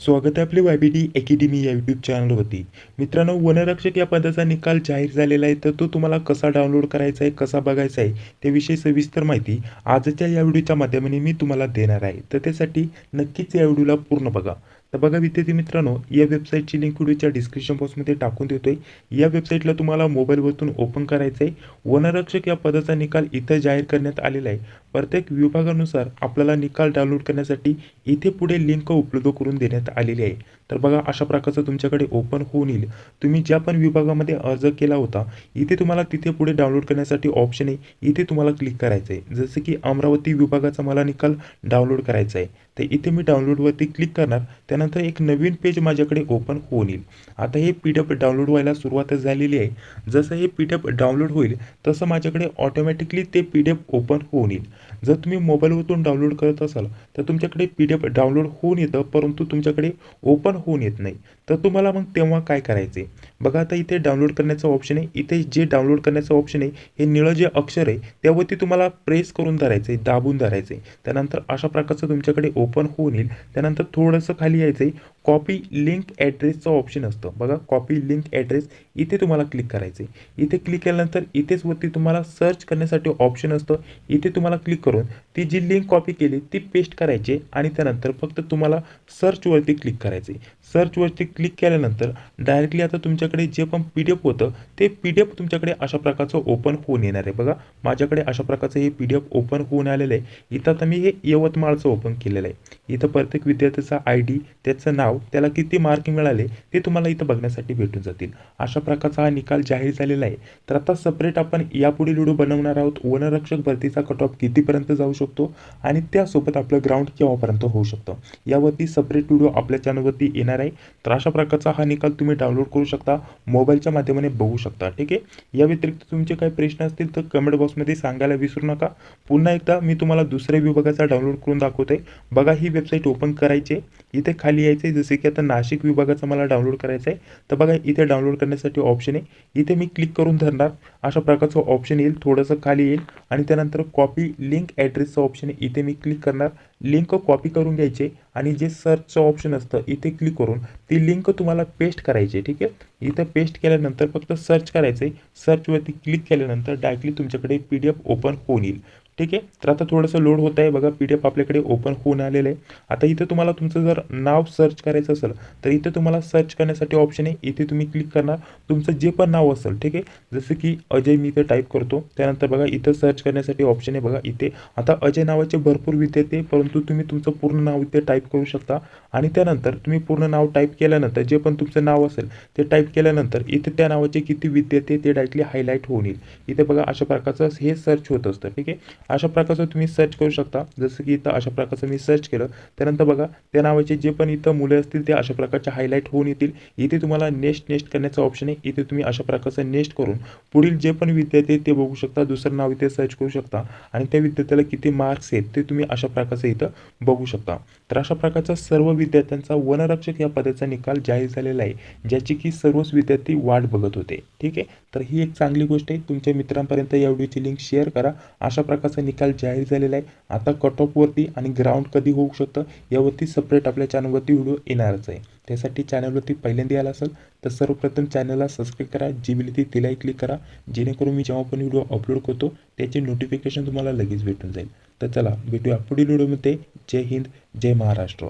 स्वागत आहे आपले वाय बी डी अकॅडमी या यूट्यूब चॅनलवरती मित्रांनो वनरक्षक या पदाचा निकाल जाहीर झालेला आहे तर तो तुम्हाला कसा डाउनलोड करायचा आहे कसा बघायचा आहे त्याविषयी सविस्तर माहिती आजच्या या व्हिडिओच्या माध्यमाने मी तुम्हाला देणार आहे. तर त्यासाठी नक्कीच या व्हिडिओला पूर्ण बघा. तर बघा विद्यार्थी मित्रांनो या वेबसाईटची लिंक व्हिडिओच्या डिस्क्रिप्शन बॉक्समध्ये टाकून देतोय. या वेबसाईटला तुम्हाला मोबाईलवरतून ओपन करायचं आहे वनरक्षक या पदाचा निकाल इथं जाहीर करण्यात आलेला आहे. प्रत्येक विभागानुसार आपल्याला निकाल डाउनलोड करण्यासाठी इथे पुढे लिंक उपलब्ध करून देण्यात आलेली आहे. तर बघा अशा प्रकारचं तुमच्याकडे ओपन होऊन येईल. तुम्ही ज्या पण विभागामध्ये अर्ज केला होता इथे तुम्हाला तिथे पुढे डाउनलोड करण्यासाठी ऑप्शन आहे. इथे तुम्हाला क्लिक करायचं आहे जसं की अमरावती विभागाचा मला निकाल डाउनलोड करायचा आहे तर इथे मी डाउनलोडवरती क्लिक करणार त्या त्यानंतर एक नवीन पेज माझ्याकडे ओपन होऊन येईल. आता हे पी डी एफ डाउनलोड व्हायला सुरुवातच झालेली आहे. जसं हे पी डी एफ डाउनलोड होईल तसं माझ्याकडे ऑटोमॅटिकली ते पी डी एफ ओपन होऊन येईल. जर तुम्ही मोबाईलवरून डाउनलोड करत असाल तर तुमच्याकडे पी डी एफ डाउनलोड होऊन येतं परंतु तुमच्याकडे ओपन होऊन येत नाही. तर तुम्हाला मग तेव्हा काय करायचे बघा आता इथे डाउनलोड करण्याचं ऑप्शन आहे. इथे जे डाउनलोड करण्याचं ऑप्शन आहे हे निळं जे अक्षर आहे त्यावरती तुम्हाला प्रेस करून धरायचं आहे दाबून धरायचं आहे त्यानंतर अशा प्रकारचं तुमच्याकडे ओपन होऊन येईल. त्यानंतर थोडंसं खाली यायचं कॉपी लिंक ॲड्रेसचं ऑप्शन असतं. बघा कॉपी लिंक ॲड्रेस इथे तुम्हाला क्लिक करायचं आहे इथे क्लिक केल्यानंतर इथेच वरती तुम्हाला सर्च करण्यासाठी ऑप्शन असतं. इथे तुम्हाला क्लिक करून ती जी लिंक कॉपी केली ती पेस्ट करायची आणि त्यानंतर फक्त तुम्हाला सर्चवरती क्लिक करायचे सर्चवरती क्लिक केल्यानंतर डायरेक्टली आता तुमच्याकडे जे पण पी डी एफ होतं ते पी डी एफ तुमच्याकडे अशा प्रकारचं ओपन होऊन येणार आहे. बघा माझ्याकडे अशा प्रकारचं हे पी डी एफ ओपन होऊन आलेलं आहे. इथं आता मी हे यवतमाळचं ओपन केलेलं आहे. इथं प्रत्येक विद्यार्थ्याचा आय डी त्याचं नाव त्याला किती मार्क मिळाले ते तुम्हाला इथं बघण्यासाठी भेटून जातील. अशा प्रकारचा हा निकाल जाहीर झालेला आहे. तर आता सपरेट आपण यापुढील व्हिडिओ बनवणार आहोत. वनरक्षक भरतीचा कट ऑफ कितीपर्यंत जाऊ शकतो? आणि त्यासोबत आपलं ग्राउंड केव्हापर्यंत होऊ शकतं? यावरती सपरेट व्हिडिओ आपल्या चॅनलवरती येणार आहे. तर अशा प्रकारचा हा निकाल तुम्ही डाउनलोड करू शकता. मोबाईलच्या माध्यमाने बघू शकता. ठीक आहे? या व्यतिरिक्त तुमचे काही प्रश्न असतील तर कमेंट बॉक्समध्ये सांगायला विसरू नका. पुन्हा एकदा मी तुम्हाला दुसऱ्या विभागाचा डाउनलोड करून दाखवतोय. बघा ही वेबसाईट ओपन करायचे इथे खाली यायचे जसे की आता नाशिक विभागाचा मला डाउनलोड करायचं आहे तर बघा, इथे डाउनलोड करण्यासाठी ऑप्शन आहे. इथे मी क्लिक करून धरणार. अशा प्रकारचं ऑप्शन येईल. थोडंसं खाली येईल. आणि त्यानंतर कॉपी लिंक ॲड्रेसचं ऑप्शन आहे. इथे मी क्लिक करणार. लिंक कॉपी करून घ्यायचे. आणि जे सर्चचं ऑप्शन असतं, इथे क्लिक करून ती लिंक तुम्हाला पेस्ट करायची ठीक आहे? इथं पेस्ट केल्यानंतर फक्त सर्च करायचं आहे सर्चवरती क्लिक केल्यानंतर डायरेक्टली तुमच्याकडे पी डी एफ़ ओपन होऊन येईल. ठीक आहे? तर आता थोडंसं लोड होत आहे. बघा पी डी एफ आपल्याकडे ओपन होऊन आलेलं आहे. आता इथे तुम्हाला तुमचं जर नाव सर्च करायचं असेल तर इथे तुम्हाला सर्च करण्यासाठी ऑप्शन आहे. इथे तुम्ही क्लिक करणार. तुमचं जे पण नाव असेल ठीक आहे? जसं की अजय मी इथे टाईप करतो. त्यानंतर बघा इथं सर्च करण्यासाठी ऑप्शन आहे. बघा इथे. आता अजय नावाचे भरपूर विद्यार्थी परंतु तुम्ही तुमचं पूर्ण नाव इथे टाईप करू शकता. आणि त्यानंतर तुम्ही पूर्ण नाव टाईप केल्यानंतर जे पण तुमचं नाव असेल ते टाईप केल्यानंतर इथे त्या नावाचे किती विद्यार्थी ते डायरेक्टली हायलाईट होऊन येईल. इथे बघा अशा प्रकारचं हे सर्च होत असतं ठीक आहे? अशा प्रकारचं तुम्ही सर्च करू शकता. जसं की इथं अशा प्रकारचं मी सर्च केलं. त्यानंतर बघा त्या नावाचे जे पण इथं मुलं असतील ते अशा प्रकारचे हायलाईट होऊन येतील. इथे तुम्हाला नेक्स्ट नेक्स्ट करण्याचं ऑप्शन आहे. इथे तुम्ही अशा प्रकारचं नेक्स्ट करून पुढील जे पण विद्यार्थी ते बघू शकता. दुसरं नाव इथे सर्च करू शकता. आणि त्या विद्यार्थ्याला किती मार्क्स आहेत ते तुम्ही अशा प्रकारचं इथं बघू शकता. तर अशा प्रकारचा सर्व विद्यार्थ्यांचा वनरक्षक या पदाचा निकाल जाहीर झालेला आहे ज्याची की सर्वच विद्यार्थी वाट बघत होते. ठीक आहे? तर ही एक चांगली गोष्ट आहे. तुमच्या मित्रांपर्यंत या व्हिडिओची लिंक शेअर करा. अशा प्रकारचा निकाल जाहीर झालेला आहे. आता कट ऑफवरती आणि ग्राउंड कधी होऊ शकतं यावरती सपरेट आपल्या चॅनलवरती व्हिडिओ येणारच आहे. त्यासाठी चॅनलवरती पहिल्यांदा आला असेल तर सर्वप्रथम चॅनलला सबस्क्राईब करा जी मिळते तिलाही क्लिक करा. जेणेकरून मी जेव्हा पण व्हिडिओ अपलोड करतो त्याचे नोटिफिकेशन तुम्हाला लगेच भेटून जाईल. तर चला भेटूया पुढील व्हिडिओमध्ये जय हिंद जय महाराष्ट्र.